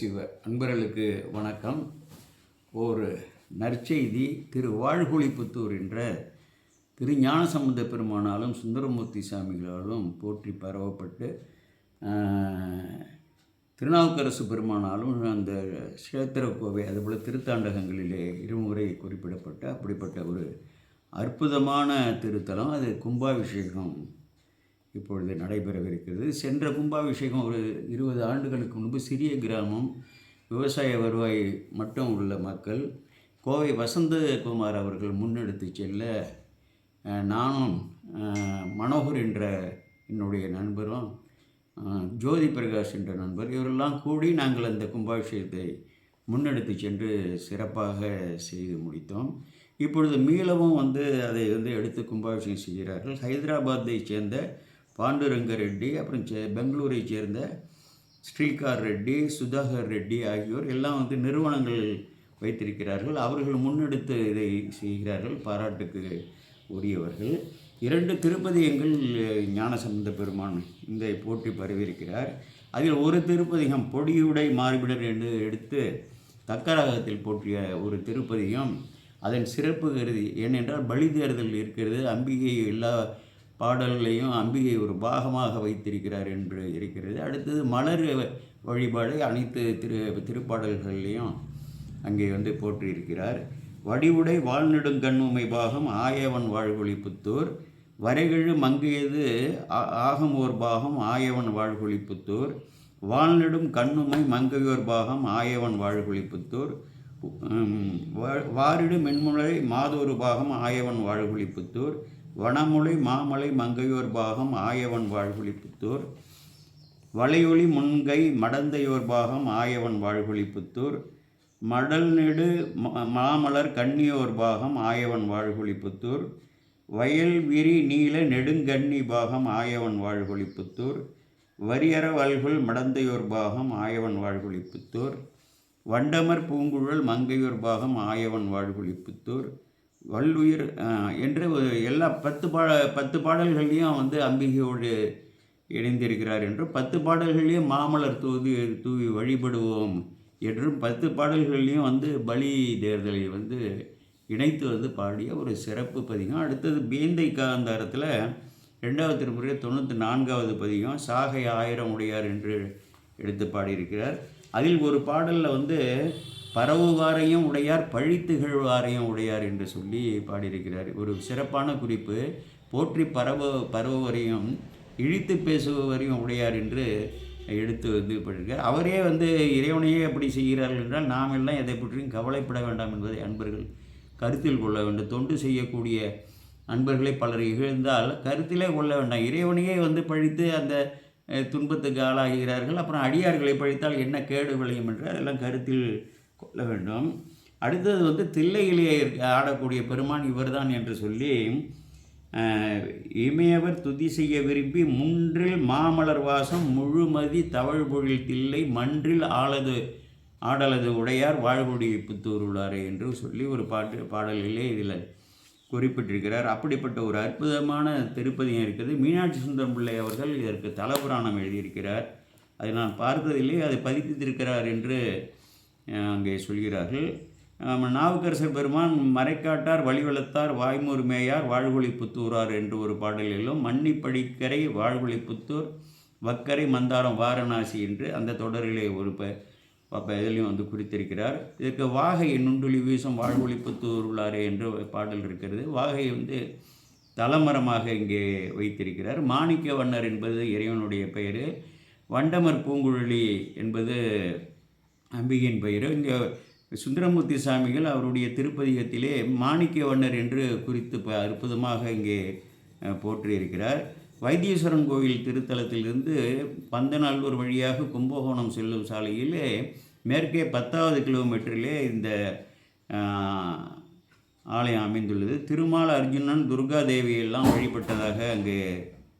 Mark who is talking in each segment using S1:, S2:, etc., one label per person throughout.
S1: சிவ அன்பர்களுக்கு வணக்கம். ஒரு நற்செய்தி திரு வாழ்குழிப்புத்தூர் என்ற திரு ஞானசம்பந்த பெருமானாலும் சுந்தரமூர்த்தி சாமிகளாலும் போற்றி பரவப்பட்டு திருநாவுக்கரசு பெருமானாலும் அந்த சேத்திர கோவை அதுபோல் திருத்தாண்டகங்களிலே இருமுறை குறிப்பிடப்பட்ட அப்படிப்பட்ட ஒரு அற்புதமான திருத்தலம். அது கும்பாபிஷேகம் இப்பொழுது நடைபெறவிருக்கிறது. சென்ற கும்பாபிஷேகம் ஒரு இருபது ஆண்டுகளுக்கு முன்பு சிறிய கிராமம். விவசாய வருவாய் மட்டும் உள்ள மக்கள். கோவை வசந்தகுமார் அவர்கள் முன்னெடுத்து செல்ல நானும் மனோகர் என்ற என்னுடைய நண்பரும் ஜோதி பிரகாஷ் என்ற நண்பர் இவரெல்லாம் கூடி நாங்கள் அந்த கும்பாபிஷேகத்தை முன்னெடுத்து சென்று சிறப்பாக செய்து முடித்தோம். இப்பொழுது மீளவும் வந்து அதை வந்து எடுத்து கும்பாபிஷேகம் செய்கிறார்கள். ஹைதராபாத்தை சேர்ந்த பாண்டுரங்க ரெட்டி அப்புறம் சே பெங்களூரை சேர்ந்த ஸ்ரீகார் ரெட்டி சுதாகர் ரெட்டி ஆகியோர் எல்லாம் வந்து நிறுவனங்கள் வைத்திருக்கிறார்கள். அவர்கள் முன்னெடுத்து இதை செய்கிறார்கள். பாராட்டுக்கு உரியவர்கள். இரண்டு திருப்பதியங்கள் ஞானசம்பந்த பெருமான் இந்த போற்றி பரவியிருக்கிறார். அதில் ஒரு திருப்பதிகம் பொடியுடை மார்பிடர் என்று எடுத்து தக்கராகத்தில் போற்றிய ஒரு திருப்பதிகம் அதன் சிறப்பு கருதி ஏனென்றால் பலி தேர்தல் இருக்கிறது. அம்பிகை எல்லா பாடல்களையும் அம்பிகை ஒரு பாகமாக வைத்திருக்கிறார் என்று இருக்கிறது. அடுத்தது மலர் வழிபாடு அனைத்து திரு திருப்பாடல்கள்லேயும் அங்கே வந்து போற்றியிருக்கிறார். வடிவுடை வாழ்நெடுங்கண்ணுமை பாகம் ஆயவன் வாழ்கொழி புத்தூர். வரைகழு மங்கியது ஆ- ஓர் பாகம் ஆயவன் வாழ்கொழி புத்தூர். வாழ்நெடும் கண்ணுமை மங்கையோர் பாகம் ஆயவன் வாழ்கொழி புத்தூர். வாரிடு மென்முளை மாதொரு பாகம் ஆயவன் வாழ்குளிப்புத்தூர் வனமுலை மாமலை மங்கையோர் பாகம் ஆயவன் வாழ்குளிப்புத்தூர் வளையொளி முன்கை மடந்தையோர் பாகம் ஆயவன் வாழ்கொழி மடல் நெடு மாமலர் கன்னியோர் பாகம் ஆயவன் வாழ்குளிப்புத்தூர் வயல்விரி வயல் விரி நீல நெடுங்கண்ணி பாகம் ஆயவன் வாழ்குளிப்புத்தூர் வரியற வல்குள் மடந்தையோர் பாகம் ஆயவன் வாழ்குளிப்புத்தூர் வண்டமர் பூங்குழல் மங்கையூர் பாகம் ஆயவன் வாழ்கொழி வல்லுயிர் என்று எல்லா பத்து பா பத்து பாடல்கள்லையும் வந்து அம்பிகையோடு இணைந்திருக்கிறார் என்றும் பத்து பாடல்கள்லேயும் மாமலர் தூவி தூவி வழிபடுவோம் என்றும் பத்து பாடல்கள்லேயும் வந்து பலி தேர்தலை வந்து இணைத்து வந்து பாடிய ஒரு சிறப்பு பதிகம். அடுத்தது பேந்தை காந்தாரத்தில் ரெண்டாவது திருமுறை தொண்ணூற்றி நான்காவது பதிகம் சாகை ஆயிரம் உடையார் என்று எடுத்து பாடியிருக்கிறார். அதில் ஒரு பாடலில் வந்து பரவுவாரையும் உடையார் பழித்துகழ்வாரையும் உடையார் என்று சொல்லி பாடியிருக்கிறார். ஒரு சிறப்பான குறிப்பு போற்றி பரவ பரவுவரையும் இழித்து பேசுபவரையும் உடையார் என்று எடுத்து வந்து படிக்கிறார் அவரே வந்து இறைவனையே அப்படி செய்கிறார்கள் என்றால் நாம் எல்லாம் எதை பற்றியும் கவலைப்பட வேண்டாம் என்பதை அன்பர்கள் கருத்தில் கொள்ள வேண்டும். தொண்டு செய்யக்கூடிய அன்பர்களை பலர் இகழ்ந்தால் கருத்திலே கொள்ள வேண்டாம். இறைவனையே வந்து பழித்து அந்த துன்பத்துக்கு ஆளாகிறார்கள். அப்புறம் அடியார்களை பழித்தால் என்ன கேடு விளையும் என்று அதெல்லாம் கருத்தில் கொள்ள வேண்டும். அடுத்தது வந்து தில்லையிலே ஆடக்கூடிய பெருமான் இவர்தான் என்று சொல்லி இமையவர் துதி செய்ய விரும்பி முன்றில் மாமலர் வாசம் முழுமதி தவழ்பொழில் தில்லை மன்றில் ஆளது ஆடலது உடையார் வாழ்குடி புத்தூர் உள்ளாரே என்று சொல்லி ஒரு பாட்டு பாடலிலே இதில் குறிப்பிட்டிருக்கிறார். அப்படிப்பட்ட ஒரு அற்புதமான திருப்பதியும் இருக்குது? மீனாட்சி சுந்தரம் பிள்ளை அவர்கள் இதற்கு தலபுராணம் எழுதியிருக்கிறார். அதை நான் பார்த்ததில்லை அதை பதிப்பித்திருக்கிறார் என்று அங்கே சொல்கிறார்கள். ஆம், நாவுக்கரசர் பெருமான் மறைக்காட்டார் வழிவளத்தார் வாய்மூர் மேயார் வாழ்குழி புத்தூரார் என்று ஒரு பாடலிலும் மன்னிப்படிக்கரை வாழ்குழி புத்தூர் வக்கரை மந்தாரம் வாரணாசி என்று அந்த தொடரிலே ஒரு ப அப்போ இதிலையும் வந்து குறித்திருக்கிறார் இதற்கு வாகை நுண்டுளி வீசும் வாழ்வொளி உள்ளாரே என்று பாடல் இருக்கிறது. வாகை வந்து தலமரமாக இங்கே வைத்திருக்கிறார். மாணிக்க வண்ணர் என்பது இறைவனுடைய பெயர். வண்டமர் பூங்குழலி என்பது அம்பிகையின் பெயர். இங்கே சுந்தரமூர்த்தி சாமிகள் அவருடைய திருப்பதிகத்திலே மாணிக்க வண்ணர் என்று குறித்து ப அற்புதமாக இங்கே அஹ், போற்றியிருக்கிறார். வைத்தீஸ்வரன் கோவில் திருத்தலத்திலிருந்து பந்தநல்லூர் வழியாக கும்பகோணம் செல்லும் சாலையிலே மேற்கே பத்தாவது கிலோமீட்டரிலே இந்த ஆலயம் அமைந்துள்ளது. திருமால அர்ஜுனன் துர்கா தேவியெல்லாம் வழிபட்டதாக அங்கே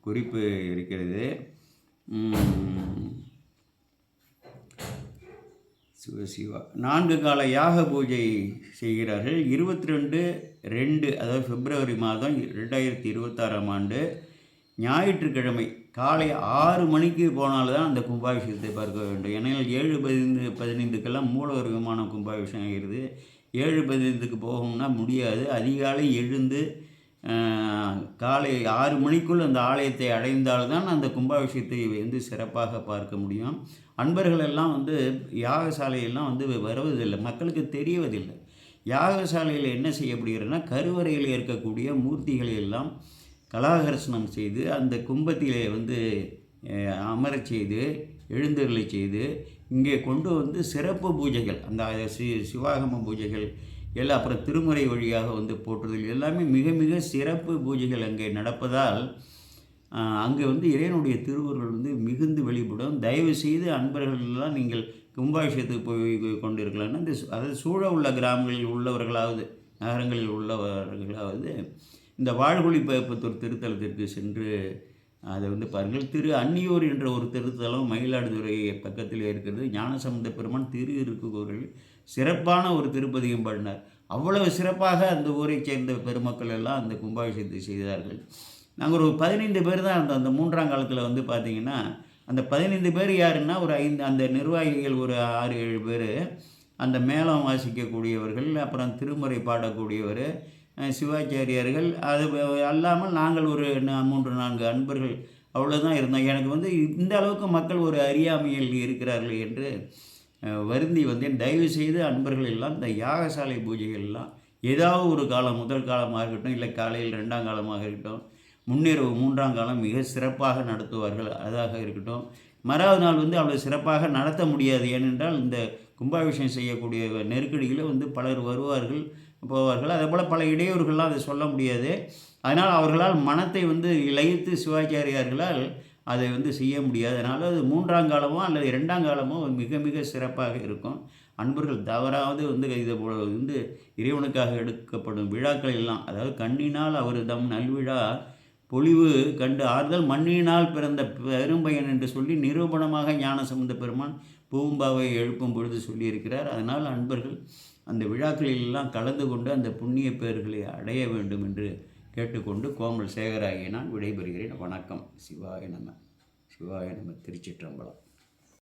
S1: குறிப்பு இருக்கிறது. சிவசிவா நான்கு கால யாக பூஜை செய்கிறார்கள். இருபத்தி ரெண்டு ரெண்டு அதாவது பிப்ரவரி மாதம் ரெண்டாயிரத்தி இருபத்தாறாம் ஆண்டு ஞாயிற்றுக்கிழமை காலை ஆறு மணிக்கு போனால்தான் அந்த கும்பாபிஷேகத்தை பார்க்க வேண்டும். ஏனெனில் ஏழு பதினைந்து பதினைந்துக்கெல்லாம் மூலவர் விமானம் கும்பாபிஷேகம் ஆகிறது. ஏழு பதினைந்துக்கு போகணும்னா முடியாது. அதிகாலை எழுந்து காலை ஆறு மணிக்குள் அந்த ஆலயத்தை அடைந்தால்தான் அந்த கும்பாபிஷேகத்தை வந்து சிறப்பாக பார்க்க முடியும். அன்பர்கள் எல்லாம் வந்து யாகசாலையெல்லாம் வந்து வருவதில்லை. மக்களுக்கு தெரியவதில்லை. யாகசாலையில் என்ன செய்யப்படுகிறதுனா கருவறையில் இருக்கக்கூடிய மூர்த்திகளை எல்லாம் கலாகர்ஷனம் செய்து அந்த கும்பத்திலே வந்து அமரச் செய்து எழுந்தருளை செய்து இங்கே கொண்டு வந்து சிறப்பு பூஜைகள் அந்த சி சிவாகம பூஜைகள் எல்லாம் அப்புறம் திருமுறை வழியாக வந்து போற்றுதல் எல்லாமே மிக மிக சிறப்பு பூஜைகள் அங்கே நடப்பதால் அங்கே வந்து இறைவனுடைய திருவுருள் வந்து மிகுந்து வெளிப்படும். தயவு செய்து அன்பர்களெல்லாம் நீங்கள் கும்பாபிஷேகத்துக்கு போய் கொண்டிருக்கலாம்னா இந்த அதாவது சூழ உள்ள கிராமங்களில் உள்ளவர்களாவது நகரங்களில் உள்ளவர்களாவது இந்த வாழ்குழி பயப்பத்தூர் திருத்தலத்திற்கு சென்று அதை வந்து பாருங்கள் திரு அன்னியூர் என்ற ஒரு திருத்தலம் மயிலாடுதுறை பக்கத்தில் இருக்கிறது. ஞானசம்பந்த பெருமான் திரு இருக்குவர்கள் சிறப்பான ஒரு திருப்பதியும் பாடினார். அவ்வளவு சிறப்பாக அந்த ஊரைச் சேர்ந்த பெருமக்கள் எல்லாம் அந்த கும்பாபிஷேகத்தை செய்தார்கள். நாங்கள் ஒரு பதினைந்து பேர் தான் இருந்தோம் அந்த மூன்றாம் காலத்தில் வந்து பார்த்தீங்கன்னா அந்த பதினைந்து பேர் யாருன்னா ஒரு ஐந்து அந்த நிர்வாகிகள் ஒரு ஆறு ஏழு பேர் அந்த மேளம் வாசிக்கக்கூடியவர்கள் அப்புறம் திருமுறை பாடக்கூடியவர் சிவாச்சாரியார்கள். அது அல்லாமல் நாங்கள் ஒரு மூன்று நான்கு அன்பர்கள் அவ்வளோதான் இருந்தோம். எனக்கு வந்து இந்த அளவுக்கு மக்கள் ஒரு அறியாமையில் இருக்கிறார்கள் என்று வருந்தி வந்தேன் தயவு செய்து அன்பர்கள் எல்லாம் இந்த யாகசாலை பூஜைகள் எல்லாம் ஏதாவது ஒரு காலம் முதல் காலமாக இருக்கட்டும் இல்லை காலையில் ரெண்டாம் காலமாக இருக்கட்டும் முன்னிரவு மூன்றாம் காலம் மிக சிறப்பாக நடத்துவார்கள். அதாக இருக்கட்டும். மறாவது நாள் வந்து அவ்வளோ சிறப்பாக நடத்த முடியாது. ஏனென்றால் இந்த கும்பாபிஷேகம் செய்யக்கூடிய நெருக்கடியில் வந்து பலர் வருவார்கள். போவார்கள். அதே போல் பல இடையூறுகள்லாம் அதை சொல்ல முடியாது. அதனால் அவர்களால் மனத்தை வந்து இழைத்து சிவாச்சாரியார்களால் அதை வந்து செய்ய முடியாது. அதனால் அது மூன்றாம் காலமோ அல்லது இரண்டாம் காலமோ மிக மிக சிறப்பாக இருக்கும். அன்பர்கள் தவறாவது வந்து இதை போல வந்து இறைவனுக்காக எடுக்கப்படும் விழாக்கள் எல்லாம் அதாவது கண்ணினால் அவர் தம் நல்விழா பொழிவு கண்டு ஆறுதல் மண்ணினால் பிறந்த பெரும்பயன் என்று சொல்லி நிரூபணமாக ஞானசம்பந்த பெருமான் பூம்பாவை எழுப்பும் பொழுது சொல்லியிருக்கிறார். அதனால் அன்பர்கள் அந்த விழாக்களிலெல்லாம் கலந்து கொண்டு அந்த புண்ணிய பேர்களை அடைய வேண்டும் என்று கேட்டுக்கொண்டு கோமல் சேகராகிய நான் விடைபெறுகிறேன். வணக்கம். சிவாய நம. சிவாய நம. திருச்சிற்றம்பலம்.